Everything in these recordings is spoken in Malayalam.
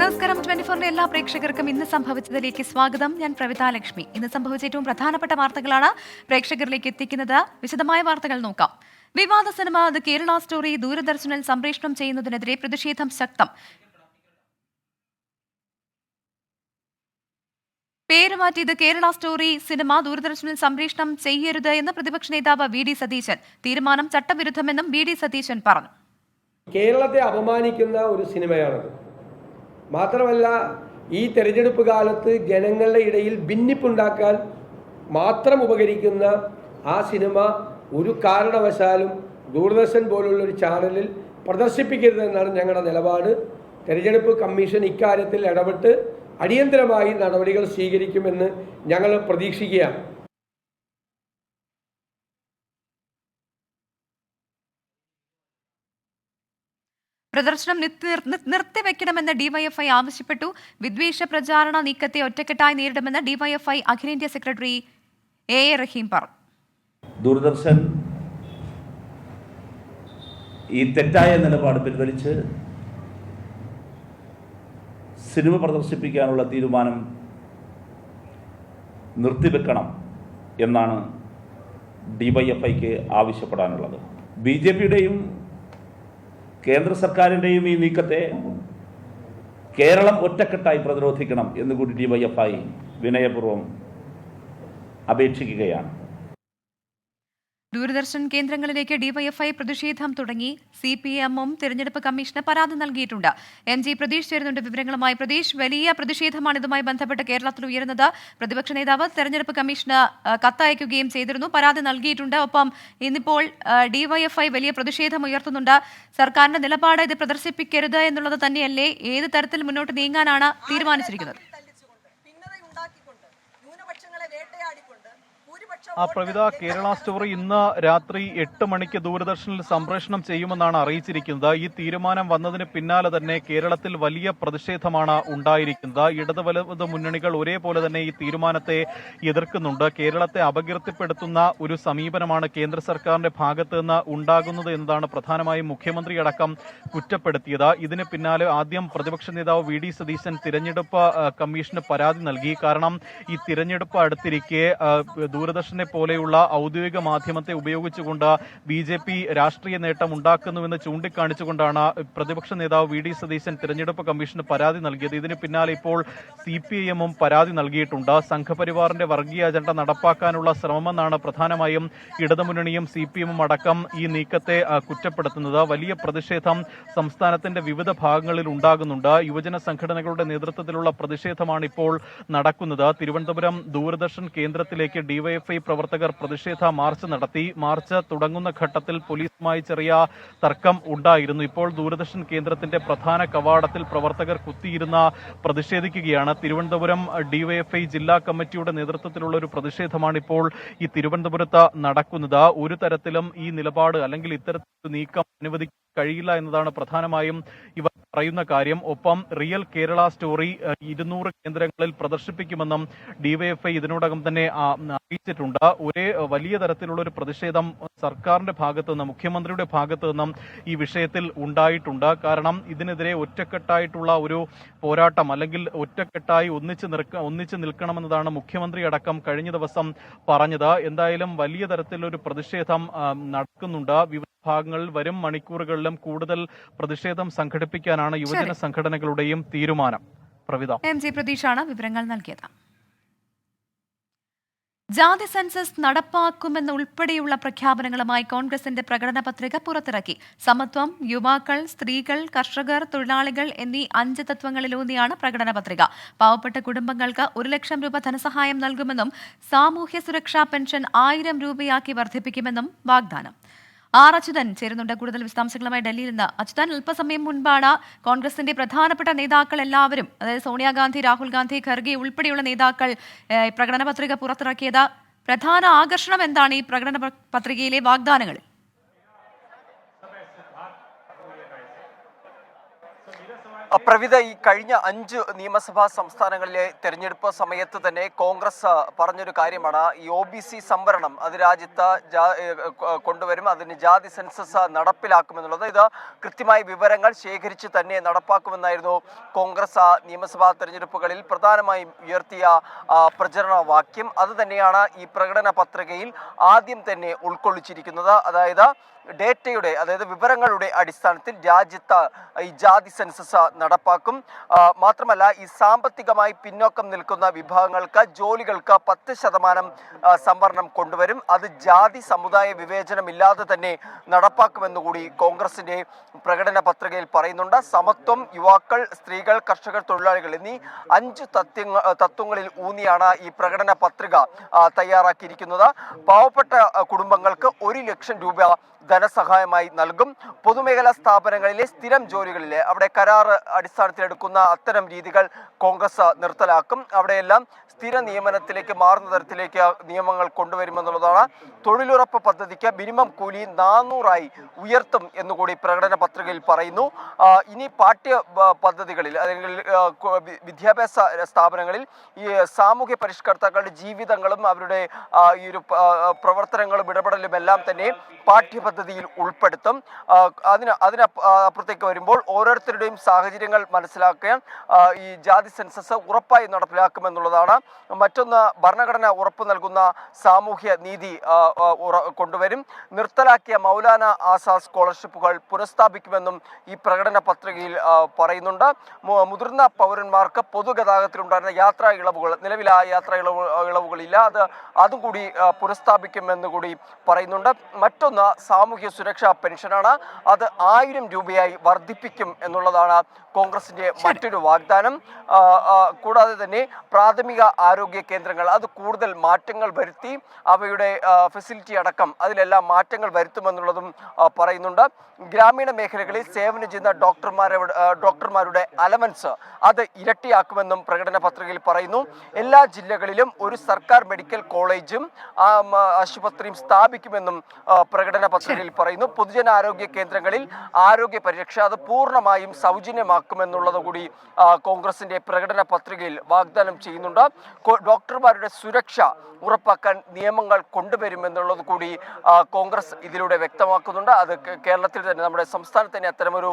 നമസ്കാരം. ട്വന്റി ഫോറിന്റെ എല്ലാ പ്രേക്ഷകർക്കും ഇന്ന് സംഭവിച്ചതിലേക്ക് സ്വാഗതം. ഞാൻ പ്രവിത ലക്ഷ്മി. ഇന്ന് സംഭവിച്ച ഏറ്റവും പ്രധാനപ്പെട്ട വാർത്തകളാണ് പ്രേക്ഷകരിലേക്ക് എത്തിക്കുന്നത്. വിശദമായ വാർത്തകൾ നോക്കാം. വിവാദ സിനിമ ദ കേരള സ്റ്റോറി ദൂരദർശനിൽ സംപ്രേഷണം ചെയ്യുന്നതിനെതിരെ പ്രതിഷേധം ശക്തം. പേര് മാറ്റിയത് കേരള സ്റ്റോറി സിനിമ ദൂരദർശനിൽ സംപ്രേഷണം ചെയ്യരുത് എന്ന് പ്രതിപക്ഷ നേതാവ് വി ഡി സതീശൻ. തീരുമാനം ചട്ടവിരുദ്ധമെന്നും വി ഡി സതീശൻ പറഞ്ഞു. കേരളത്തെ അപമാനിക്കുന്ന ഒരു സിനിമയാണത്. മാത്രമല്ല ഈ തെരഞ്ഞെടുപ്പ് കാലത്ത് ജനങ്ങളുടെ ഇടയിൽ ഭിന്നിപ്പുണ്ടാക്കാൻ മാത്രം ഉപകരിക്കുന്ന ആ സിനിമ ഒരു കാരണവശാലും ദൂരദർശൻ പോലുള്ള ഒരു ചാനലിൽ പ്രദർശിപ്പിക്കരുതെന്നാണ് ഞങ്ങളുടെ നിലപാട്. തെരഞ്ഞെടുപ്പ് കമ്മീഷൻ ഇക്കാര്യത്തിൽ ഇടപെട്ട് അടിയന്തരമായി നടപടികൾ സ്വീകരിക്കുമെന്ന് ഞങ്ങൾ പ്രതീക്ഷിക്കുകയാണ്. പ്രദർശനം നിർത്തി- നിർ- നിർത്തിവെക്കണമെന്ന് ഡിവൈഎഫ്ഐ ആവശ്യപ്പെട്ടു. വിദ്വേഷ പ്രചാരണ നീക്കത്തെ ഒറ്റക്കെട്ടായി നേരിടുമെന്ന് ഡിവൈഎഫ്ഐ അഖിലേന്ത്യാ സെക്രട്ടറി എ. എ. റഹീം പറഞ്ഞു. ദൂരദർശൻ ഈ തെറ്റായ നിലപാട് പിൻവലിച്ച് സിനിമ പ്രദർശിപ്പിക്കാനുള്ള തീരുമാനം നിർത്തിവെക്കണം എന്നാണ് ഡിവൈഎഫ്ഐക്ക് ആവശ്യപ്പെടാനുള്ളത്. ബി ജെ പിയുടെയും കേന്ദ്ര സർക്കാരിന്റെയും ഈ നീക്കത്തെ കേരളം ഒറ്റക്കെട്ടായി പ്രതിരോധിക്കണം എന്ന് എന്നുകൂടി ഡിവൈഎഫ്ഐ വിനയപൂർവം അപേക്ഷിക്കുകയാണ്. ദൂരദർശൻ കേന്ദ്രങ്ങളിലേക്ക് ഡിവൈഎഫ്ഐ പ്രതിഷേധം തുടങ്ങി. സി പി എമ്മും തിരഞ്ഞെടുപ്പ് കമ്മീഷന് പരാതി നൽകിയിട്ടുണ്ട്. എം ജി പ്രതീഷ് ചേരുന്നുണ്ട് വിവരങ്ങളുമായി. പ്രതീഷ് വലിയ പ്രതിഷേധമാണ് ഇതുമായി ബന്ധപ്പെട്ട് കേരളത്തിൽ ഉയരുന്നത്. പ്രതിപക്ഷ നേതാവ് തെരഞ്ഞെടുപ്പ് കമ്മീഷന് കത്തയക്കുകയും ചെയ്തിരുന്നു. പരാതി നൽകിയിട്ടുണ്ട്. ഒപ്പം ഇന്നിപ്പോൾ ഡിവൈഎഫ്ഐ വലിയ പ്രതിഷേധം ഉയർത്തുന്നുണ്ട്. സർക്കാരിന്റെ നിലപാട് ഇത് പ്രദർശിപ്പിക്കരുത് എന്നുള്ളത് തന്നെയല്ലേ? ഏത് തരത്തിൽ മുന്നോട്ട് നീങ്ങാനാണ് തീരുമാനിച്ചിരിക്കുന്നത്? പ്രവിധ കേരള സ്റ്റോറി ഇന്ന് രാത്രി എട്ട് മണിക്ക് ദൂരദർശനിൽ സംപ്രേഷണം ചെയ്യുമെന്നാണ് അറിയിച്ചിരിക്കുന്നത്. ഈ തീരുമാനം വന്നതിന് പിന്നാലെ തന്നെ കേരളത്തിൽ വലിയ പ്രതിഷേധമാണ് ഉണ്ടായിരിക്കുന്നത്. ഇടത് വലത് മുന്നണികൾ ഒരേപോലെ തന്നെ ഈ തീരുമാനത്തെ എതിർക്കുന്നുണ്ട്. കേരളത്തെ അപകീർത്തിപ്പെടുത്തുന്ന ഒരു സമീപനമാണ് കേന്ദ്ര സർക്കാരിന്റെ ഭാഗത്ത് നിന്ന് ഉണ്ടാകുന്നത് എന്നതാണ് പ്രധാനമായും മുഖ്യമന്ത്രി അടക്കം കുറ്റപ്പെടുത്തിയത്. ഇതിന് പിന്നാലെ ആദ്യം പ്രതിപക്ഷ നേതാവ് വി ഡി സതീശൻ തിരഞ്ഞെടുപ്പ് കമ്മീഷന് പരാതി നൽകി. കാരണം ഈ തിരഞ്ഞെടുപ്പ് അടുത്തിരിക്കെ ആ, ദൂരദർശനെ പോലെയുള്ള ഔദ്യോഗിക മാധ്യമത്തെ ഉപയോഗിച്ചുകൊണ്ട് ബി ജെ പി രാഷ്ട്രീയ നേട്ടം ഉണ്ടാക്കുന്നുവെന്ന് ചൂണ്ടിക്കാണിച്ചുകൊണ്ടാണ് പ്രതിപക്ഷ നേതാവ് വി ഡി സതീശൻ തിരഞ്ഞെടുപ്പ് കമ്മീഷന് പരാതി നൽകിയത്. ഇതിന് പിന്നാലെ ഇപ്പോൾ സി പി ഐ എമ്മും പരാതി നൽകിയിട്ടുണ്ട്. സംഘപരിവാറിന്റെ വർഗീയ അജണ്ട നടപ്പാക്കാനുള്ള ശ്രമമെന്നാണ് പ്രധാനമായും ഇടതുമുന്നണിയും സി പി എമ്മും അടക്കം ഈ നീക്കത്തെ കുറ്റപ്പെടുത്തുന്നത്. വലിയ പ്രതിഷേധം സംസ്ഥാനത്തിന്റെ വിവിധ ഭാഗങ്ങളിൽ ഉണ്ടാകുന്നുണ്ട്. യുവജന സംഘടനകളുടെ നേതൃത്വത്തിലുള്ള പ്രതിഷേധമാണ് ഇപ്പോൾ നടക്കുന്നത്. തിരുവനന്തപുരം ദൂരദർശൻ കേന്ദ്രത്തിലേക്ക് ഡിവൈഎഫ്ഐ പ്രവർത്തകർ പ്രതിഷേധ മാർച്ച് നടത്തി. മാർച്ച് തുടങ്ങുന്ന ഘട്ടത്തിൽ പോലീസുമായി ചെറിയ തർക്കം ഉണ്ടായിരുന്നു. ഇപ്പോൾ ദൂരദർശൻ കേന്ദ്രത്തിന്റെ പ്രധാന കവാടത്തിൽ പ്രവർത്തകർ കുത്തിയിരുന്ന പ്രതിഷേധിക്കുകയാണ്. തിരുവനന്തപുരം ഡിവൈഎഫ്ഐ ജില്ലാ കമ്മിറ്റിയുടെ നേതൃത്വത്തിലുള്ള ഒരു പ്രതിഷേധമാണ് ഇപ്പോൾ ഈ തിരുവനന്തപുരത്ത് നടക്കുന്നത്. ഒരു തരത്തിലും ഈ നിലപാട് അല്ലെങ്കിൽ ഇത്തരത്തിലൊരു നീക്കം അനുവദിക്കാൻ കഴിയില്ല എന്നതാണ് പ്രധാനമായും ഇവർ പറയുന്ന കാര്യം. ഒപ്പം റിയൽ കേരള സ്റ്റോറി ഇരുന്നൂറ് കേന്ദ്രങ്ങളിൽ പ്രദർശിപ്പിക്കുമെന്നും ഡിവൈഎഫ്ഐ ഇതിനോടകം തന്നെ അറിയിച്ചിട്ടുണ്ട്. ഒരേ വലിയ തരത്തിലുള്ള ഒരു പ്രതിഷേധം സർക്കാരിന്റെ ഭാഗത്തു നിന്നും മുഖ്യമന്ത്രിയുടെ ഭാഗത്തു നിന്നും ഈ വിഷയത്തിൽ ഉണ്ടായിട്ടുണ്ട്. കാരണം ഇതിനെതിരെ ഒറ്റക്കെട്ടായിട്ടുള്ള ഒരു പോരാട്ടം അല്ലെങ്കിൽ ഒറ്റക്കെട്ടായി ഒന്നിച്ച് നിൽക്ക ഒന്നിച്ച് നിൽക്കണമെന്നതാണ് മുഖ്യമന്ത്രി അടക്കം കഴിഞ്ഞ ദിവസം പറഞ്ഞത്. എന്തായാലും വലിയ തരത്തിലൊരു പ്രതിഷേധം നടക്കുന്നുണ്ട്. ഭാഗങ്ങളിൽ വരും മണിക്കൂറുകളിലും കൂടുതൽ പ്രതിഷേധം സംഘടിപ്പിക്കാനാണ് യുവജന സംഘടനകളുടെയും തീരുമാനം. പ്രവിത. എം ജി പ്രതീഷാണ് വിവരങ്ങൾ നൽകിയത്. ജാതി സെൻസസ് നടപ്പാക്കുമെന്ന ഉൾപ്പെടെയുള്ള പ്രഖ്യാപനങ്ങളുമായി കോൺഗ്രസിന്റെ പ്രകടന പത്രിക പുറത്തിറക്കി. സമത്വം യുവാക്കൾ സ്ത്രീകൾ കർഷകർ തൊഴിലാളികൾ എന്നീ അഞ്ച് തത്വങ്ങളിലൂന്നിയാണ് പ്രകടന പത്രിക. പാവപ്പെട്ട കുടുംബങ്ങൾക്ക് ഒരു ലക്ഷം രൂപ ധനസഹായം നൽകുമെന്നും സാമൂഹ്യ സുരക്ഷാ പെൻഷൻ ആയിരം രൂപയാക്കി വർദ്ധിപ്പിക്കുമെന്നും വാഗ്ദാനം. ആർ അച്യുതൻ ചേരുന്നുണ്ട്. കൂടുതൽ വിശദാംശങ്ങളുമായി ഡൽഹിയിൽ നിന്ന്. അച്യുതൻ അല്പസമയം മുൻപാണ് കോൺഗ്രസിന്റെ പ്രധാനപ്പെട്ട നേതാക്കൾ എല്ലാവരും അതായത് സോണിയാഗാന്ധി രാഹുൽ ഗാന്ധി ഖർഗെ ഉൾപ്പെടെയുള്ള നേതാക്കൾ പ്രകടന പത്രിക പുറത്തിറക്കിയത്. പ്രധാന ആകർഷണം എന്താണ് ഈ പ്രകടന പത്രികയിലെ വാഗ്ദാനങ്ങളിൽ പ്രവിധ ഈ കഴിഞ്ഞ അഞ്ച് നിയമസഭാ സംസ്ഥാനങ്ങളിലെ തെരഞ്ഞെടുപ്പ് സമയത്ത് തന്നെ കോൺഗ്രസ് പറഞ്ഞൊരു കാര്യമാണ്. ഈ ഒ ബി സി സംവരണം അത് രാജ്യത്ത് കൊണ്ടുവരും. അതിന് ജാതി സെൻസസ് നടപ്പിലാക്കുമെന്നുള്ളത്. ഇത് കൃത്യമായ വിവരങ്ങൾ ശേഖരിച്ച് തന്നെ നടപ്പാക്കുമെന്നായിരുന്നു കോൺഗ്രസ് നിയമസഭാ തെരഞ്ഞെടുപ്പുകളിൽ പ്രധാനമായും ഉയർത്തിയ പ്രചരണ വാക്യം അത് തന്നെയാണ് ഈ പ്രകടന പത്രികയിൽ ആദ്യം തന്നെ ഉൾക്കൊള്ളിച്ചിരിക്കുന്നത്. അതായത് ഡേറ്റയുടെ അതായത് വിവരങ്ങളുടെ അടിസ്ഥാനത്തിൽ രാജ്യത്ത് ഈ ജാതി സെൻസസ് നടപ്പാക്കും. മാത്രമല്ല ഈ സാമ്പത്തികമായി പിന്നോക്കം നിൽക്കുന്ന വിഭാഗങ്ങൾക്ക് ജോലികൾക്ക് പത്ത് ശതമാനം സംവരണം കൊണ്ടുവരും. അത് ജാതി സമുദായ വിവേചനമില്ലാതെ തന്നെ നടപ്പാക്കുമെന്നുകൂടി കോൺഗ്രസിന്റെ പ്രകടന പത്രികയിൽ പറയുന്നുണ്ട്. സമത്വം യുവാക്കൾ സ്ത്രീകൾ കർഷകർ തൊഴിലാളികൾ എന്നീ അഞ്ച് തത്വങ്ങൾ തത്വങ്ങളിൽ ഊന്നിയാണ് ഈ പ്രകടന പത്രിക തയ്യാറാക്കിയിരിക്കുന്നത്. പാവപ്പെട്ട കുടുംബങ്ങൾക്ക് ഒരു ലക്ഷം രൂപ ധനസഹായമായി നൽകും. പൊതുമേഖലാ സ്ഥാപനങ്ങളിലെ സ്ഥിരം ജോലികളിലെ അവിടെ കരാർ അടിസ്ഥാനത്തിലെടുക്കുന്ന അത്തരം രീതികൾ കോൺഗ്രസ് നിർത്തലാക്കും. അവിടെയെല്ലാം സ്ഥിര നിയമനത്തിലേക്ക് മാറുന്ന തരത്തിലേക്ക് നിയമങ്ങൾ കൊണ്ടുവരുമെന്നുള്ളതാണ് തൊഴിലുറപ്പ് പദ്ധതിക്ക് മിനിമം കൂലി നാനൂറായി ഉയർത്തും എന്നുകൂടി പ്രകടന പത്രികയിൽ പറയുന്നു. ഇനി പാഠ്യ പദ്ധതികളിൽ അല്ലെങ്കിൽ വിദ്യാഭ്യാസ സ്ഥാപനങ്ങളിൽ ഈ സാമൂഹ്യ പരിഷ്കർത്താക്കളുടെ ജീവിതങ്ങളും അവരുടെ ഈ ഒരു പ്രവർത്തനങ്ങളും ഇടപെടലും എല്ലാം തന്നെ പാഠ്യപദ്ധതിയിൽ ഉൾപ്പെടുത്തും. അതിന് അതിന് അപ്പുറത്തേക്ക് വരുമ്പോൾ ഓരോരുത്തരുടെയും സാഹചര്യങ്ങൾ മനസ്സിലാക്കാൻ ഈ ജാതി സെൻസസ് ഉറപ്പായി നടപ്പിലാക്കുമെന്നുള്ളതാണ്. മറ്റൊന്ന് ഭരണഘടന ഉറപ്പ് നൽകുന്ന സാമൂഹ്യ നീതി കൊണ്ടുവരും. നിർത്തലാക്കിയ മൗലാന ആസാദ് സ്കോളർഷിപ്പുകൾ പുനഃസ്ഥാപിക്കുമെന്നും ഈ പ്രകടന പത്രികയിൽ പറയുന്നുണ്ട്. മുതിർന്ന പൗരന്മാർക്ക് പൊതുഗതാഗതത്തിലുണ്ടായിരുന്ന യാത്രാ ഇളവുകൾ നിലവിൽ ആ യാത്രാ ഇളവ് ഇളവുകളില്ല. അത് അതും കൂടി പുനഃസ്ഥാപിക്കുമെന്ന് കൂടി പറയുന്നുണ്ട്. മറ്റൊന്ന് സാമൂഹ്യ സുരക്ഷാ പെൻഷനാണ്. അത് ആയിരം രൂപയായി വർദ്ധിപ്പിക്കും എന്നുള്ളതാണ് കോൺഗ്രസിന്റെ മറ്റൊരു വാഗ്ദാനം. കൂടാതെ തന്നെ പ്രാഥമിക ആരോഗ്യ കേന്ദ്രങ്ങൾ അത് കൂടുതൽ മാറ്റങ്ങൾ വരുത്തി അവയുടെ ഫെസിലിറ്റി അടക്കം അതിലെല്ലാം മാറ്റങ്ങൾ വരുത്തുമെന്നുള്ളതും പറയുന്നുണ്ട്. ഗ്രാമീണ മേഖലകളിൽ സേവനം ചെയ്യുന്ന ഡോക്ടർമാരുടെ ഡോക്ടർമാരുടെ അലവൻസ് അത് ഇരട്ടിയാക്കുമെന്നും പ്രകടന പത്രികയിൽ പറയുന്നു. എല്ലാ ജില്ലകളിലും ഒരു സർക്കാർ മെഡിക്കൽ കോളേജും ആശുപത്രിയും സ്ഥാപിക്കുമെന്നും പ്രകടന പ്രകടന പത്രികയിൽ പറയുന്നു. പൊതുജനാരോഗ്യ കേന്ദ്രങ്ങളിൽ ആരോഗ്യ പരിരക്ഷ അത് പൂർണമായും സൗജന്യമാക്കുമെന്നുള്ളത് കൂടി കോൺഗ്രസിന്റെ പ്രകടന പത്രികയിൽ വാഗ്ദാനം ചെയ്യുന്നുണ്ട്. ഡോക്ടർമാരുടെ സുരക്ഷ ഉറപ്പാക്കാൻ നിയമങ്ങൾ കൊണ്ടുവരുമെന്നുള്ളത് കൂടി കോൺഗ്രസ് ഇതിലൂടെ വ്യക്തമാക്കുന്നുണ്ട്. അത് കേരളത്തിൽ തന്നെ നമ്മുടെ സംസ്ഥാനത്ത് തന്നെ അത്തരമൊരു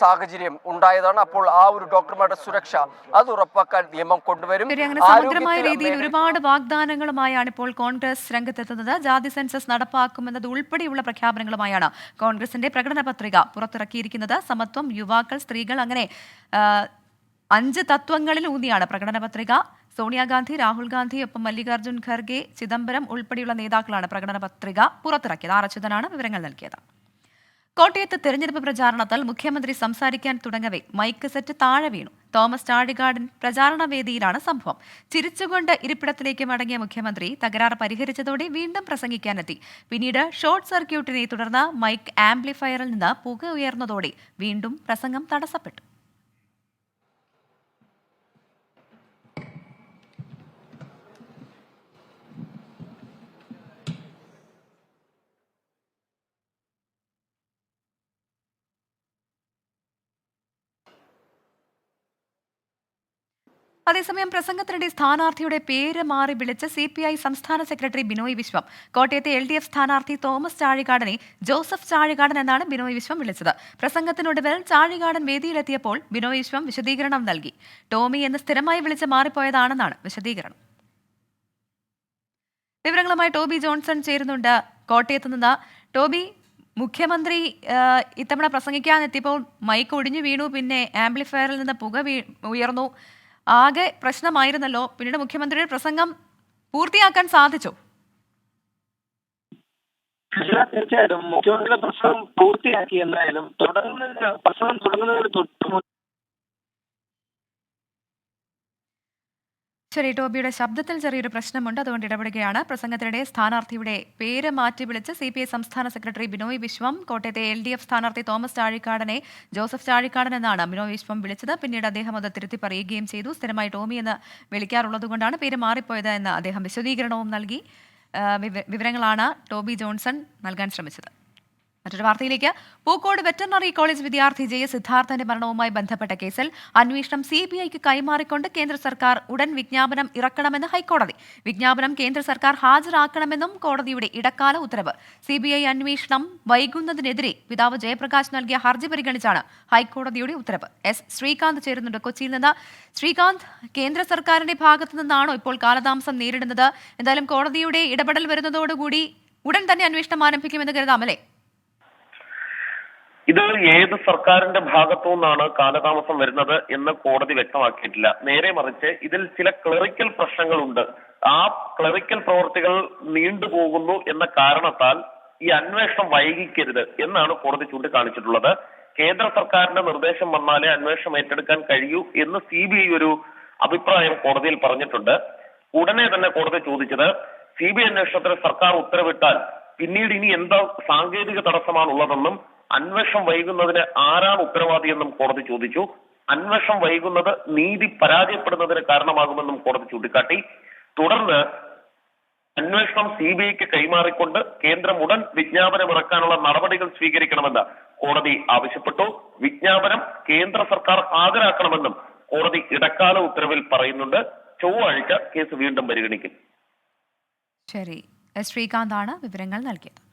സാഹചര്യം ഉണ്ടായതാണ്. അപ്പോൾ ആ ഒരു ഡോക്ടർമാരുടെ സുരക്ഷ അത് ഉറപ്പാക്കാൻ നിയമം കൊണ്ടുവരും. സമഗ്രമായ രീതിയിൽ ഒരുപാട് വാഗ്ദാനങ്ങളുമായാണ് ഇപ്പോൾ കോൺഗ്രസ് രംഗത്തെത്തുന്നത്. ജാതി സെൻസസ് നടപ്പാക്കുമെന്നത് ഉൾപ്പെടെയുള്ള പ്രഖ്യാപനങ്ങളുമായാണ്. കോൺഗ്രസിന്റെ പ്രകടന പത്രിക പുറത്തിറക്കിയിരിക്കുന്നത് സമത്വം യുവാക്കൾ സ്ത്രീകൾ അങ്ങനെ അഞ്ച് തത്വങ്ങളിൽ ഊന്നിയാണ് പ്രകടന പത്രിക. സോണിയാഗാന്ധി രാഹുൽ ഗാന്ധി ഒപ്പം മല്ലികാർജുൻ ഖർഗെ ചിദംബരം ഉൾപ്പെടെയുള്ള നേതാക്കളാണ് പ്രകടന പത്രിക പുറത്തിറക്കിയത്. ആർ അച്യുതനാണ് വിവരങ്ങൾ നൽകിയത്. കോട്ടയത്ത് തെരഞ്ഞെടുപ്പ് പ്രചാരണത്തിൽ മുഖ്യമന്ത്രി സംസാരിക്കാൻ തുടങ്ങവേ. മൈക്ക് സെറ്റ് താഴെ വീണു. തോമസ് ചാഴികാടൻ പ്രചാരണ വേദിയിലാണ് സംഭവം. ചിരിച്ചുകൊണ്ട് ഇരിപ്പിടത്തിലേക്ക് മടങ്ങിയ മുഖ്യമന്ത്രി തകരാറ് പരിഹരിച്ചതോടെ വീണ്ടും പ്രസംഗിക്കാനെത്തി. പിന്നീട് ഷോർട്ട് സർക്യൂട്ടിനെ തുടർന്ന് മൈക്ക് ആംപ്ലിഫയറിൽ നിന്ന് പുക ഉയർന്നതോടെ വീണ്ടും പ്രസംഗം തടസ്സപ്പെട്ടു. അതേസമയം പ്രസംഗത്തിനിടെ സ്ഥാനാർത്ഥിയുടെ പേര് മാറി വിളിച്ച് സി പി ഐ സംസ്ഥാന സെക്രട്ടറി ബിനോയ് വിശ്വം. കോട്ടയത്തെ എൽ ഡി എഫ് സ്ഥാനാർത്ഥി തോമസ് ചാഴികാടനെ ജോസഫ് ചാഴികാടൻ എന്നാണ് ബിനോയ് വിശ്വം വിളിച്ചത്. പ്രസംഗത്തിനൊടുവിൽ ചാഴികാടൻ വേദിയിലെത്തിയപ്പോൾ ബിനോയ് വിശ്വം വിശദീകരണം നൽകി. ടോമി എന്ന് സ്ഥിരമായി വിളിച്ച് മാറിപ്പോയതാണെന്നാണ് വിശദീകരണം. വിവരങ്ങളുമായി ടോബി ജോൺസൺ ചേരുന്നുണ്ട്. കോട്ടയത്ത് നിന്ന് ടോബി മുഖ്യമന്ത്രി ഇത്തവണ പ്രസംഗിക്കാൻ എത്തിയപ്പോൾ മൈക്ക് ഒടിഞ്ഞു വീണു പിന്നെ ആംപ്ലിഫയറിൽ നിന്ന് പുക വീ ഉയർന്നു. ആകെ പ്രശ്നമായിരുന്നല്ലോ. പിന്നീട് മുഖ്യമന്ത്രിയുടെ പ്രസംഗം പൂർത്തിയാക്കാൻ സാധിച്ചോ? തീർച്ചയായിട്ടും. മുഖ്യമന്ത്രിയുടെ പ്രസംഗം പൂർത്തിയാക്കി എന്തായാലും തുടങ്ങുന്നതിന് പ്രസംഗം തുടങ്ങുന്നതിന് തൊട്ട് ശരി ടോബിയുടെ ശബ്ദത്തിൽ ചെറിയൊരു പ്രശ്നമുണ്ട്. അതുകൊണ്ട് ഇടപെടുകയാണ്. പ്രസംഗത്തിനിടെ സ്ഥാനാർത്ഥിയുടെ പേര് മാറ്റി വിളിച്ച് സി പി ഐ സംസ്ഥാന സെക്രട്ടറി ബിനോയ് വിശ്വം കോട്ടയത്തെ എൽ ഡി എഫ് സ്ഥാനാർത്ഥി തോമസ് ചാഴിക്കാടനെ ജോസഫ് ചാഴിക്കാടൻ എന്നാണ് ബിനോയ് വിശ്വം വിളിച്ചത്. പിന്നീട് അദ്ദേഹം അത് തിരുത്തി പറയുകയും ചെയ്തു. സ്ഥിരമായി ടോമി എന്ന് വിളിക്കാറുള്ളത് കൊണ്ടാണ് പേര് മാറിപ്പോയത് എന്ന് അദ്ദേഹം വിശദീകരണവും നൽകി. വിവരങ്ങളാണ് ടോബി ജോൺസൺ നൽകാൻ ശ്രമിച്ചത്. മറ്റൊരു വാർത്തയിലേക്ക്. പൂക്കോട് വെറ്ററിനറി കോളേജ് വിദ്യാർത്ഥി ജയ സിദ്ധാർത്ഥന്റെ മരണവുമായി ബന്ധപ്പെട്ട കേസിൽ അന്വേഷണം സി ബി ഐക്ക് കൈമാറിക്കൊണ്ട് കേന്ദ്ര സർക്കാർ ഉടൻ വിജ്ഞാപനം ഇറക്കണമെന്ന് ഹൈക്കോടതി. വിജ്ഞാപനം കേന്ദ്ര സർക്കാർ ഹാജരാക്കണമെന്നും കോടതിയുടെ ഇടക്കാല ഉത്തരവ്. സി ബി ഐ അന്വേഷണം വൈകുന്നതിനെതിരെ പിതാവ് ജയപ്രകാശ് നൽകിയ ഹർജി പരിഗണിച്ചാണ് ഹൈക്കോടതിയുടെ ഉത്തരവ്. എസ്. ശ്രീകാന്ത് ചേരുന്നുണ്ട് കൊച്ചിയിൽ നിന്ന്. ശ്രീകാന്ത് കേന്ദ്ര സർക്കാരിന്റെ ഭാഗത്തു നിന്നാണോ ഇപ്പോൾ കാലതാമസം നേരിടുന്നത്? എന്തായാലും കോടതിയുടെ ഇടപെടൽ വരുന്നതോടുകൂടി ഉടൻ തന്നെ അന്വേഷണം ആരംഭിക്കുമെന്ന് കരുതാമല്ലേ ഇത് ഏത് സർക്കാരിന്റെ ഭാഗത്തു നിന്നാണ് കാലതാമസം വരുന്നത് എന്ന് കോടതി വ്യക്തമാക്കിയിട്ടില്ല. നേരെ മറിച്ച് ഇതിൽ ചില ക്ലറിക്കൽ പ്രശ്നങ്ങളുണ്ട്. ആ ക്ലറിക്കൽ പ്രവർത്തികൾ നീണ്ടുപോകുന്നു എന്ന കാരണത്താൽ ഈ അന്വേഷണം വൈകിക്കരുത് എന്നാണ് കോടതി ചൂണ്ടിക്കാണിച്ചിട്ടുള്ളത്. കേന്ദ്ര സർക്കാരിന്റെ നിർദ്ദേശം വന്നാലേ അന്വേഷണം ഏറ്റെടുക്കാൻ കഴിയൂ എന്ന് സി ബി ഐ ഒരു അഭിപ്രായം കോടതിയിൽ പറഞ്ഞിട്ടുണ്ട്. ഉടനെ തന്നെ കോടതി ചോദിച്ചത് സി ബി ഐ അന്വേഷണത്തിന് സർക്കാർ ഉത്തരവിട്ടാൽ പിന്നീട് ഇനി എന്താ സാങ്കേതിക തടസ്സമാണ് ഉള്ളതെന്നും അന്വേഷണം വൈകുന്നതിന് ആരാണ് ഉത്തരവാദിയെന്നും കോടതി ചോദിച്ചു. അന്വേഷണം വൈകുന്നത് നീതി പരാജയപ്പെടുന്നതിന് കാരണമാകുമെന്നും കോടതി ചൂണ്ടിക്കാട്ടി. തുടർന്ന് അന്വേഷണം സി ബി ഐക്ക് കൈമാറിക്കൊണ്ട് കേന്ദ്രം ഉടൻ വിജ്ഞാപനം ഇറക്കാനുള്ള നടപടികൾ സ്വീകരിക്കണമെന്ന് കോടതി ആവശ്യപ്പെട്ടു. വിജ്ഞാപനം കേന്ദ്ര സർക്കാർ ഹാജരാക്കണമെന്നും കോടതി ഇടക്കാല ഉത്തരവിൽ പറയുന്നുണ്ട്. ചൊവ്വാഴ്ച കേസ് വീണ്ടും പരിഗണിക്കും. ശരി. ശ്രീകാന്താണ് വിവരങ്ങൾ നൽകിയത്.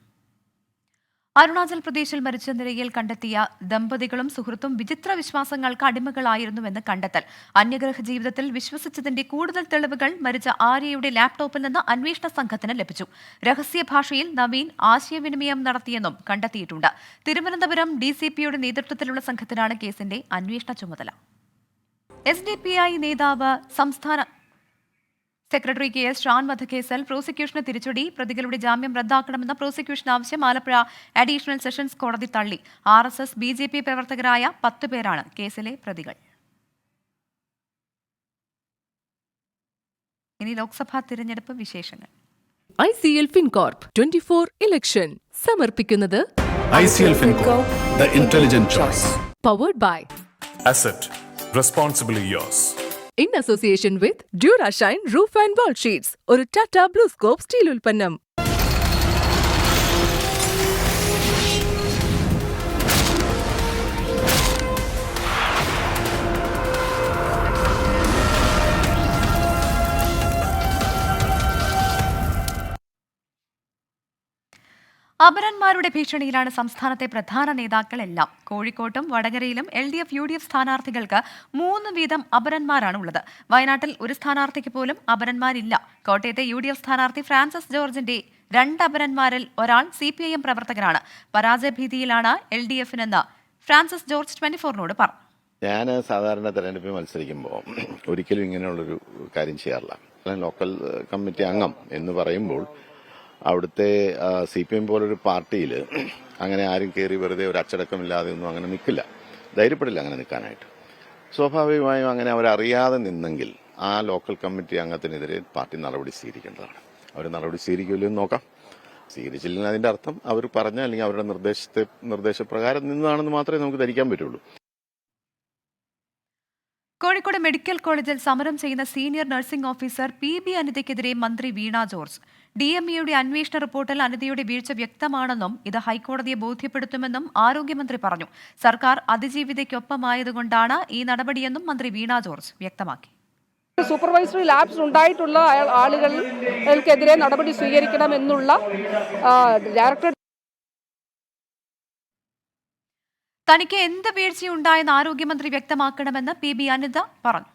അരുണാചൽ പ്രദേശിൽ മരിച്ച നിലയിൽ കണ്ടെത്തിയ ദമ്പതികളും സുഹൃത്തും വിചിത്ര വിശ്വാസങ്ങൾക്ക് അടിമകളായിരുന്നുവെന്ന് കണ്ടെത്തൽ. അന്യഗ്രഹ ജീവിതത്തിൽ വിശ്വസിച്ചതിന്റെ കൂടുതൽ തെളിവുകൾ മരിച്ച ആര്യയുടെ ലാപ്ടോപ്പിൽ നിന്ന് അന്വേഷണ സംഘത്തിന് ലഭിച്ചു. രഹസ്യ ഭാഷയിൽ നവീൻ ആശയവിനിമയം നടത്തിയെന്നും കണ്ടെത്തിയിട്ടുണ്ട്. തിരുവനന്തപുരം ഡിസിപിയുടെ നേതൃത്വത്തിലുള്ള സംഘത്തിനാണ് കേസിന്റെ അന്വേഷണ ചുമതല. എസ് ഡി പി ഐ നേതാവ് സംസ്ഥാന സെക്രട്ടറി കെ എസ് ഷാൻ വധക്കേസിൽ പ്രോസിക്യൂഷന് തിരിച്ചടി പ്രതികളുടെ ജാമ്യം റദ്ദാക്കണമെന്ന പ്രോസിക്യൂഷൻ ആവശ്യം ആലപ്പുഴ അഡീഷണൽ സെഷൻസ് കോടതി തള്ളി R S S B J P പ്രവർത്തകരായ പത്ത് പേരാണ് കേസിലെ പ്രതികൾ ഇനി ലോക്സഭാ തിരഞ്ഞെടുപ്പ് വിശേഷങ്ങൾ I C L Fincorp twenty four election സമർപ്പിക്കുന്നത് FinCorp, the intelligent choice. Powered by Asset responsibly yours. In association with Durashine roof and wall sheets ഒരു ടാറ്റ ബ്ലൂസ്കോപ്പ് സ്റ്റീൽ ഉൽപ്പന്നം. അപരന്മാരുടെ ഭീഷണിയിലാണ് സംസ്ഥാനത്തെ പ്രധാന നേതാക്കളെല്ലാം. കോഴിക്കോട്ടും വടകരയിലും L D F U D F സ്ഥാനാർത്ഥികൾക്ക് മൂന്ന് വീതം അപരന്മാരാണ് ഉള്ളത് വയനാട്ടിൽ ഒരു സ്ഥാനാർത്ഥിക്ക് പോലും അപരന്മാരില്ല. കോട്ടയത്തെ യു ഡി എഫ് സ്ഥാനാർത്ഥി ഫ്രാൻസിസ് ജോർജിന്റെ രണ്ട് അപരന്മാരിൽ ഒരാൾ സി പി ഐ എം പ്രവർത്തകനാണ്. പരാജയഭീതിയിലാണ് എൽ ഡി എഫിനെന്ന് ഫ്രാൻസിസ് ജോർജ് ട്വന്റി ഫോറിനോട് പറഞ്ഞു. ഞാൻ സാധാരണ തെരഞ്ഞെടുപ്പിൽ മത്സരിക്കുമ്പോൾ ഒരിക്കലും ഇങ്ങനെയുള്ളൊരു കാര്യം ചെയ്യാറില്ല. ലോക്കൽ കമ്മിറ്റി അംഗം എന്ന് പറയുമ്പോൾ അവിടുത്തെ സി പി എം പോലൊരു പാർട്ടിയിൽ അങ്ങനെ ആരും കയറി വെറുതെ ഒരു അച്ചടക്കമില്ലാതെ ഒന്നും അങ്ങനെ നിൽക്കില്ല ധൈര്യപ്പെടില്ല അങ്ങനെ നിൽക്കാനായിട്ട് സ്വാഭാവികമായും അങ്ങനെ അവരറിയാതെ നിന്നെങ്കിൽ ആ ലോക്കൽ കമ്മിറ്റി അംഗത്തിനെതിരെ പാർട്ടി നടപടി സ്വീകരിക്കേണ്ടതാണ്. അവർ നടപടി സ്വീകരിക്കില്ലെന്ന് നോക്കാം. സ്വീകരിച്ചില്ലെങ്കിൽ അതിന്റെ അർത്ഥം അവർ പറഞ്ഞ അല്ലെങ്കിൽ അവരുടെ നിർദ്ദേശത്തെ നിർദ്ദേശപ്രകാരം നിന്നതാണെന്ന് മാത്രമേ നമുക്ക് ധരിക്കാൻ പറ്റുള്ളൂ. കോഴിക്കോട് മെഡിക്കൽ കോളേജിൽ സമരം ചെയ്യുന്ന senior nursing officer P B അനിതയ്ക്കെതിരെ മന്ത്രി വീണ ജോർജ്. ഡി എം ഇയുടെ അന്വേഷണ റിപ്പോർട്ടിൽ അനിതയുടെ വീഴ്ച വ്യക്തമാണെന്നും ഇത് ഹൈക്കോടതിയെ ബോധ്യപ്പെടുത്തുമെന്നും ആരോഗ്യമന്ത്രി പറഞ്ഞു. സർക്കാർ അതിജീവിതയ്ക്കൊപ്പമായതുകൊണ്ടാണ് ഈ നടപടിയെന്നും മന്ത്രി വീണ ജോർജ് വ്യക്തമാക്കി. സൂപ്പർവൈസറി ലാബ്സ് ഉണ്ടായിട്ടുള്ള ആളുകൾക്കെതിരെ നടപടി സ്വീകരിക്കണമെന്നുള്ള എന്നുള്ള ഡയറക്ടർ തനിക്ക് എന്ത് വീഴ്ചയുണ്ടായെന്ന് ആരോഗ്യമന്ത്രി വ്യക്തമാക്കണമെന്ന് പി ബി അനിത പറഞ്ഞു.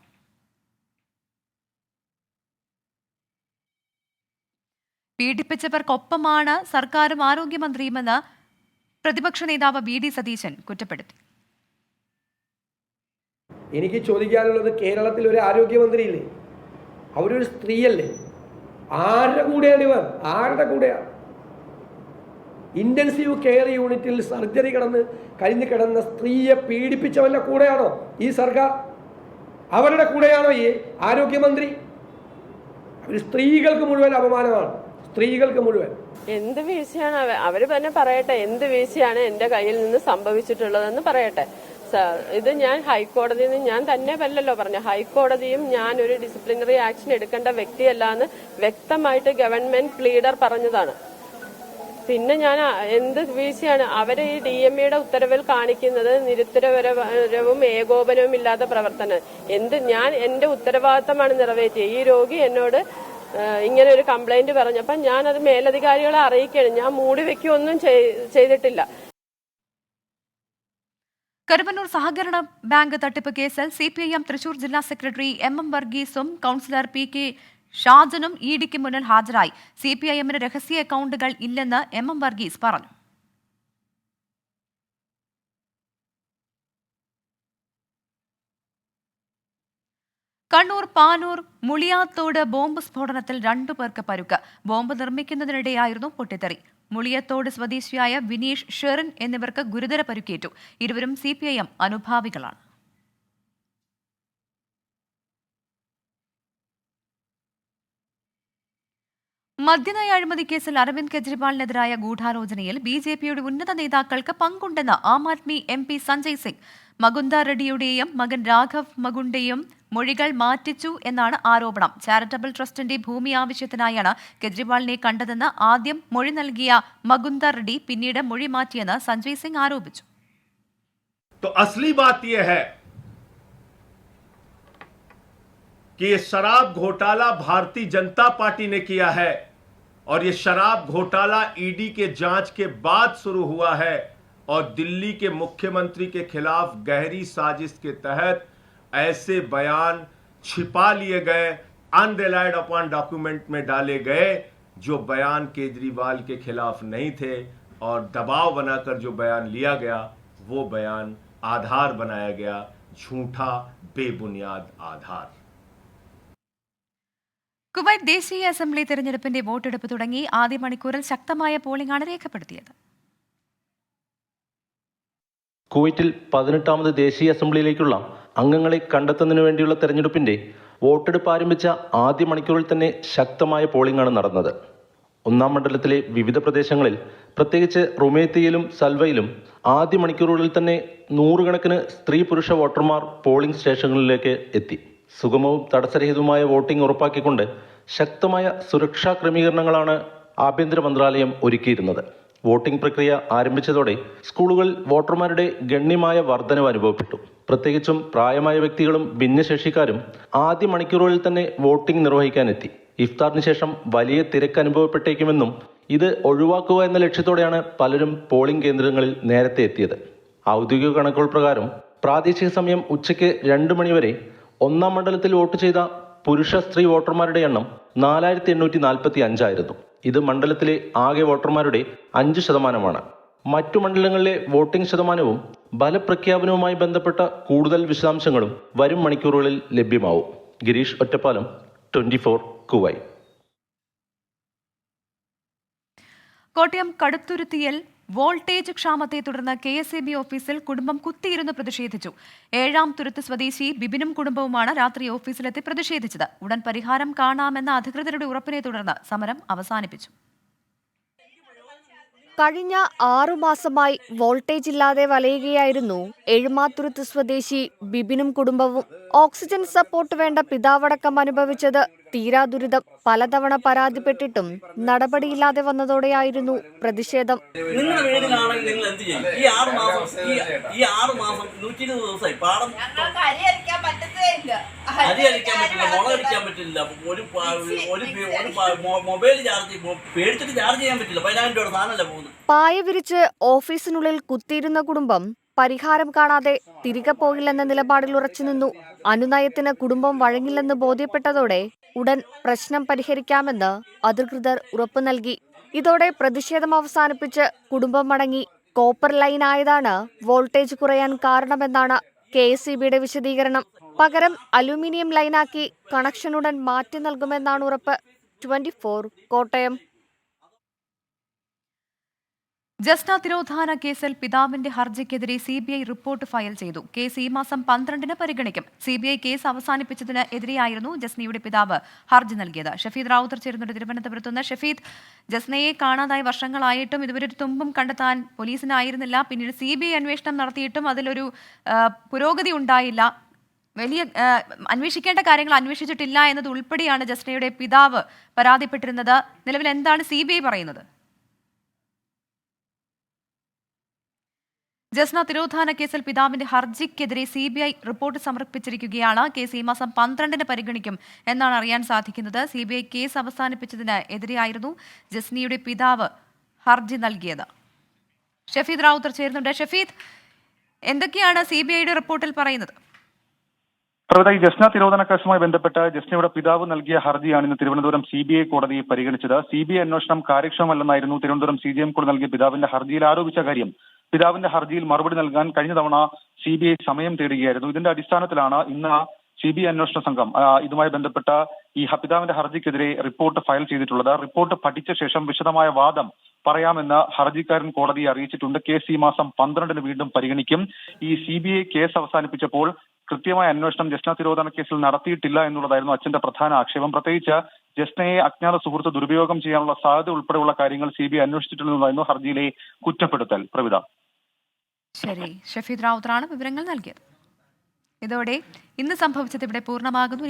പീഡിപ്പിച്ചവർക്കൊപ്പമാണ് സർക്കാരും ആരോഗ്യമന്ത്രിയുമെന്ന് പ്രതിപക്ഷ നേതാവ് വി ഡി സതീശൻ കുറ്റപ്പെടുത്തി. എനിക്ക് ചോദിക്കാനുള്ളത് കേരളത്തിൽ ഒരു ആരോഗ്യമന്ത്രിയില്ലേ? അവരൊരു സ്ത്രീയല്ലേ? ആരുടെ കൂടെയാണ് ഇവർ? ആരുടെ കൂടെയാണ് ഇന്റൻസീവ് കെയർ യൂണിറ്റിൽ സർജറി കിടന്ന് കഴിഞ്ഞ് കിടന്ന സ്ത്രീയെ പീഡിപ്പിച്ചവരുടെ കൂടെയാണോ ഈ സർക്കാർ? അവരുടെ കൂടെയാണോ ഈ ആരോഗ്യമന്ത്രി? സ്ത്രീകൾക്ക് മുഴുവൻ അപമാനമാണ്. സ്ത്രീകൾക്ക് മുഴുവൻ. എന്ത് വീഴ്ചയാണ് അവർ തന്നെ പറയട്ടെ എന്ത് വീഴ്ചയാണ് എന്റെ കയ്യിൽ നിന്ന് സംഭവിച്ചിട്ടുള്ളതെന്ന് പറയട്ടെ. ഇത് ഞാൻ ഹൈക്കോടതിയിൽ നിന്ന് ഞാൻ തന്നെ വല്ലല്ലോ പറഞ്ഞു. ഹൈക്കോടതിയും ഞാൻ ഒരു ഡിസിപ്ലിനറി ആക്ഷൻ എടുക്കേണ്ട വ്യക്തിയല്ല എന്ന് വ്യക്തമായിട്ട് ഗവൺമെന്റ് ലീഡർ പറഞ്ഞതാണ്. പിന്നെ ഞാൻ എന്ത് വീഴ്ചയാണ്? അവരെ ഈ ഡി എം എയുടെ ഉത്തരവിൽ കാണിക്കുന്നത് നിരുത്തരപരവും ഏകോപനവും ഇല്ലാത്ത പ്രവർത്തനം. എന്ത് ഞാൻ എന്റെ ഉത്തരവാദിത്തമാണ് നിറവേറ്റിയത്? ഈ രോഗി എന്നോട് ഇങ്ങനെ ഒരു കംപ്ലൈന്റ് പറഞ്ഞപ്പോ ഞാൻ അത് മേലധികാരികളെ അറിയിക്കുകയാണ്. ഞാൻ മൂടി വെക്കുകയൊന്നും ചെയ്- ചെയ്തിട്ടില്ല. കരുവന്നൂർ സഹകരണ ബാങ്ക് തട്ടിപ്പ് കേസിൽ C P I M Thrissur ജില്ലാ സെക്രട്ടറി എം എം വർഗീസും കൌൺസിലർ പി കെ ഷാജനും ഇ ഡിക്ക് മുന്നിൽ ഹാജരായി. സി പി ഐ എമ്മിന് രഹസ്യ അക്കൗണ്ടുകൾ ഇല്ലെന്ന് എം എം വർഗീസ് പറഞ്ഞു. കണ്ണൂർ പാനൂർ മുളിയാത്തോട് ബോംബ് സ്ഫോടനത്തിൽ രണ്ടു പേർക്ക് പരുക്ക്. ബോംബ് നിർമ്മിക്കുന്നതിനിടെയായിരുന്നു പൊട്ടിത്തെറി. മുളിയത്തോട് സ്വദേശിയായ വിനീഷ് ഷെറിൻ എന്നിവർക്ക് ഗുരുതര പരുക്കേറ്റു. ഇരുവരും സി പി ഐ എം അനുഭാവികളാണ്. മദ്യനയ അഴിമതി കേസിൽ അരവിന്ദ് കെജ്രിവാളിനെതിരായ ഗൂഢാലോചനയിൽ ബി ജെ പിയുടെ ഉന്നത നേതാക്കൾക്ക് പങ്കുണ്ടെന്ന് ആം ആദ്മി എം പി സഞ്ജയ് സിംഗ്. മകുന്ദ റെഡ്ഡിയുടെയും മകൻ രാഘവ് മകുണ്ടയും മൊഴികൾ മാറ്റിച്ചു എന്നാണ് ആരോപണം ചാരിറ്റബിൾ ട്രസ്റ്റിന്റെ ഭൂമി ആവശ്യത്തിനായാണ് കെജ്രിവാളിനെ കണ്ടതെന്ന് ആദ്യം മൊഴി നൽകിയ മകുന്ദ റെഡ്ഡി പിന്നീട് മൊഴി മാറ്റിയെന്ന് സഞ്ജയ് സിംഗ് ആരോപിച്ചു तो असली बात यह है कि ये शराब घोटाला भारतीय जनता पार्टी ने किया है और ये शराब घोटाला ईडी के जांच के बाद शुरू हुआ है और दिल्ली के मुख्यमंत्री के खिलाफ गहरी साजिश के तहत ऐसे बयान छिपा लिए गए अनरिलाइड अपॉन डॉक्यूमेंट में डाले गए जो बयान केजरीवाल के खिलाफ नहीं थे और दबाव बनाकर जो बयान लिया गया वो बयान आधार बनाया गया झूठा बेबुनियाद आधार കുവൈറ്റ് ദേശീയ അസംബ്ലി തെരഞ്ഞെടുപ്പിന്റെ വോട്ടെടുപ്പ് തുടങ്ങി ആദ്യ മണിക്കൂറിൽ ശക്തമായ പോളിംഗാണ് രേഖപ്പെടുത്തിയത് കുവൈറ്റിൽ പതിനെട്ടാമത് ദേശീയ അസംബ്ലിയിലേക്കുള്ള അംഗങ്ങളെ കണ്ടെത്തുന്നതിന് വേണ്ടിയുള്ള തെരഞ്ഞെടുപ്പിന്റെ വോട്ടെടുപ്പ് ആരംഭിച്ച ആദ്യ മണിക്കൂറിൽ തന്നെ ശക്തമായ പോളിംഗാണ് നടന്നത്. ഒന്നാം മണ്ഡലത്തിലെ വിവിധ പ്രദേശങ്ങളിൽ പ്രത്യേകിച്ച് റുമേത്തിയിലും സൽവയിലും ആദ്യ മണിക്കൂറുകളിൽ തന്നെ നൂറുകണക്കിന് സ്ത്രീ പുരുഷ വോട്ടർമാർ പോളിംഗ് സ്റ്റേഷനുകളിലേക്ക് എത്തി. സുഗമവും തടസ്സരഹിതവുമായ വോട്ടിംഗ് ഉറപ്പാക്കിക്കൊണ്ട് ശക്തമായ സുരക്ഷാ ക്രമീകരണങ്ങളാണ് ആഭ്യന്തര മന്ത്രാലയം ഒരുക്കിയിരുന്നത്. വോട്ടിംഗ് പ്രക്രിയ ആരംഭിച്ചതോടെ സ്കൂളുകളിൽ വോട്ടർമാരുടെ ഗണ്യമായ വർധനവ് അനുഭവപ്പെട്ടു. പ്രത്യേകിച്ചും പ്രായമായ വ്യക്തികളും ഭിന്നശേഷിക്കാരും ആദ്യ മണിക്കൂറുകളിൽ തന്നെ വോട്ടിംഗ് നിർവഹിക്കാനെത്തി. ഇഫ്താറിന് ശേഷം വലിയ തിരക്ക് അനുഭവപ്പെട്ടേക്കുമെന്നും ഇത് ഒഴിവാക്കുക എന്ന ലക്ഷ്യത്തോടെയാണ് പലരും പോളിംഗ് കേന്ദ്രങ്ങളിൽ നേരത്തെ എത്തിയത്. ഔദ്യോഗിക കണക്കുകൾ പ്രകാരം പ്രാദേശിക സമയം ഉച്ചയ്ക്ക് രണ്ട് മണിവരെ ഒന്നാം മണ്ഡലത്തിൽ വോട്ട് ചെയ്ത പുരുഷ സ്ത്രീ വോട്ടർമാരുടെ എണ്ണം നാലായിരത്തി എണ്ണൂറ്റി നാൽപ്പത്തി അഞ്ചായിരുന്നു ഇത് മണ്ഡലത്തിലെ ആകെ വോട്ടർമാരുടെ അഞ്ച് ശതമാനമാണ്. മറ്റു മണ്ഡലങ്ങളിലെ വോട്ടിംഗ് ശതമാനവും ഫലപ്രഖ്യാപനവുമായി ബന്ധപ്പെട്ട കൂടുതൽ വിശദാംശങ്ങളും വരും മണിക്കൂറുകളിൽ ലഭ്യമാവും. ഗിരീഷ് ഒറ്റപ്പാലം ട്വന്റി ഫോർ കുവൈ. കോട്ടയം കടുത്തുരുത്തിയിൽ വോൾട്ടേജ് ക്ഷാമത്തെ തുടർന്ന് കെ എസ് ബി ഓഫീസിൽ കുടുംബം കുത്തിയിരുന്ന് പ്രതിഷേധിച്ചു. ഏഴാം തുരുത്ത് സ്വദേശി ബിബിനും കുടുംബവുമാണ് രാത്രി ഓഫീസിലെത്തി പ്രതിഷേധിച്ചത്. ഉടൻ പരിഹാരം കാണാമെന്ന അധികൃതരുടെ ഉറപ്പിനെ തുടർന്ന് സമരം അവസാനിപ്പിച്ചു. കഴിഞ്ഞ ആറുമാസമായി വോൾട്ടേജ് ഇല്ലാതെ വലയുകയായിരുന്നു എഴുമാത്തുരുത്ത് സ്വദേശി ബിബിനും കുടുംബവും. ഓക്സിജൻ സപ്പോർട്ട് വേണ്ട പിതാവടക്കം അനുഭവിച്ചത് തീരാ ദുരിതം. പലതവണ പരാതിപ്പെട്ടിട്ടും നടപടിയില്ലാതെ വന്നതോടെയായിരുന്നു പ്രതിഷേധം. നിങ്ങളുടെ വീട്ടിലാണെങ്കിൽ നിങ്ങൾ എന്ത് ചെയ്യും? ഈ ആറ് മാസം ഈ ഈ ആറ് മാസം നൂറ്റി ഇരുപത് ദിവസമായി പാടം അരിക്കാൻ പറ്റില്ല പറ്റില്ല. ഒരു ഒരു മൊബൈൽ ചാർജ് മൊ- പേടിച്ചിട്ട് ചാർജ് ചെയ്യാൻ പറ്റില്ല. പതിനായിരം രൂപ സാധനമല്ല പോകുന്നത്? പായ വിരിച്ച് ഓഫീസിനുള്ളിൽ കുത്തിയിരുന്ന കുടുംബം പരിഹാരം കാണാതെ തിരികെ പോകില്ലെന്ന നിലപാടിൽ ഉറച്ചുനിന്നു അനുനയത്തിന് കുടുംബം വഴങ്ങില്ലെന്ന് ബോധ്യപ്പെട്ടതോടെ ഉടൻ പ്രശ്നം പരിഹരിക്കാമെന്ന് അധികൃതർ ഉറപ്പു നൽകി. ഇതോടെ പ്രതിഷേധം അവസാനിപ്പിച്ച് കുടുംബം മടങ്ങി. കോപ്പർ ലൈൻ ആയതാണ് വോൾട്ടേജ് കുറയാൻ കാരണമെന്നാണ് കെ എസ് വിശദീകരണം. പകരം അലുമിനിയം ലൈനാക്കി കണക്ഷൻ ഉടൻ മാറ്റി നൽകുമെന്നാണ് ഉറപ്പ്. Twenty four Kottayam. ജസ്ന തിരോധാന കേസിൽ പിതാവിന്റെ ഹർജിക്കെതിരെ C B I report file ചെയ്തു. കേസ് ഈ മാസം പന്ത്രണ്ടിന് പരിഗണിക്കും. സി ബി ഐ കേസ് അവസാനിപ്പിച്ചതിന് എതിരെയായിരുന്നു ജസ്നയുടെ പിതാവ് ഹർജി നൽകിയത്. ഷഫീദ് റാവുത്തർ ചേരുന്നുണ്ട് തിരുവനന്തപുരത്ത് നിന്ന്. ഷഫീദ് ജസ്നയെ കാണാതായി വർഷങ്ങളായിട്ടും ഇതുവരെ ഒരു തുമ്പും കണ്ടെത്താൻ പോലീസിനായിരുന്നില്ല. പിന്നീട് സി ബി ഐ അന്വേഷണം നടത്തിയിട്ടും അതിലൊരു പുരോഗതി ഉണ്ടായില്ല. വലിയ അന്വേഷിക്കേണ്ട കാര്യങ്ങൾ അന്വേഷിച്ചിട്ടില്ല എന്നത് ഉൾപ്പെടെയാണ് ജസ്നയുടെ പിതാവ് പരാതിപ്പെട്ടിരുന്നത്. നിലവിൽ എന്താണ് സി പറയുന്നത്? ജസ്ന തിരോധാന കേസിൽ പിതാവിന്റെ ഹർജിക്കെതിരെ സി ബി ഐ റിപ്പോർട്ട് സമർപ്പിച്ചിരിക്കുകയാണ്. കേസ് ഈ മാസം പന്ത്രണ്ടിന് പരിഗണിക്കും എന്നാണ് അറിയാൻ സാധിക്കുന്നത്. സി ബി ഐ കേസ് അവസാനിപ്പിച്ചതിന് എതിരെയായിരുന്നു ജസ്നിയുടെ പിതാവ് ഹർജി നൽകിയത്. ഷഫീദ് റാവുത്തർ ചേരുന്നുണ്ട്. ഷഫീദ് എന്തൊക്കെയാണ് സി ബി ഐയുടെ റിപ്പോർട്ടിൽ പറയുന്നത്? പ്രവൃത്തി ഈ ജസ്ന തിരോധന കേസുമായി ബന്ധപ്പെട്ട് ജസ്നയുടെ പിതാവ് നൽകിയ ഹർജിയാണ് ഇന്ന് തിരുവനന്തപുരം സി ബി ഐ കോടതി പരിഗണിച്ചത്. സി ബി ഐ അന്വേഷണം കാര്യക്ഷമമല്ലെന്നായിരുന്നു തിരുവനന്തപുരം സി ജി എം കോടതി നൽകിയ പിതാവിന്റെ ഹർജിയിൽ ആരോപിച്ച കാര്യം. പിതാവിന്റെ ഹർജിയിൽ മറുപടി നൽകാൻ കഴിഞ്ഞ തവണ സി ബി ഐ സമയം തേടുകയായിരുന്നു. ഇതിന്റെ അടിസ്ഥാനത്തിലാണ് ഇന്ന് സി ബി ഐ അന്വേഷണ സംഘം ഇതുമായി ബന്ധപ്പെട്ട ഈ പിതാവിന്റെ ഹർജിക്കെതിരെ റിപ്പോർട്ട് ഫയൽ ചെയ്തിട്ടുള്ളത്. റിപ്പോർട്ട് പഠിച്ച ശേഷം വിശദമായ വാദം പറയാമെന്ന് ഹർജിക്കാരൻ കോടതിയെ അറിയിച്ചിട്ടുണ്ട്. കേസ് ഈ മാസം പന്ത്രണ്ടിന് വീണ്ടും പരിഗണിക്കും. ഈ സി ബി ഐ കേസ് അവസാനിപ്പിച്ചപ്പോൾ കൃത്യമായ അന്വേഷണം ജസ്ന തിരോധന കേസിൽ നടത്തിയിട്ടില്ല എന്നുള്ളതായിരുന്നു അച്ഛന്റെ പ്രധാന ആക്ഷേപം. പ്രത്യേകിച്ച് ജസ്നയെ അജ്ഞാത സുഹൃത്ത് ദുരുപയോഗം ചെയ്യാനുള്ള സാധ്യത ഉൾപ്പെടെയുള്ള കാര്യങ്ങൾ സി ബി ഐ അന്വേഷിച്ചിട്ടുണ്ടെന്നായിരുന്നു ഹർജിയിലെ കുറ്റപ്പെടുത്തൽ. പ്രവിത. ശരി. ഷഫീദ് റാവുത്തറാണ് വിവരങ്ങൾ നൽകിയത്. ഇതോടെ ഇന്ന് സംഭവിച്ചത് ഇവിടെ പൂർണമാകുന്നു.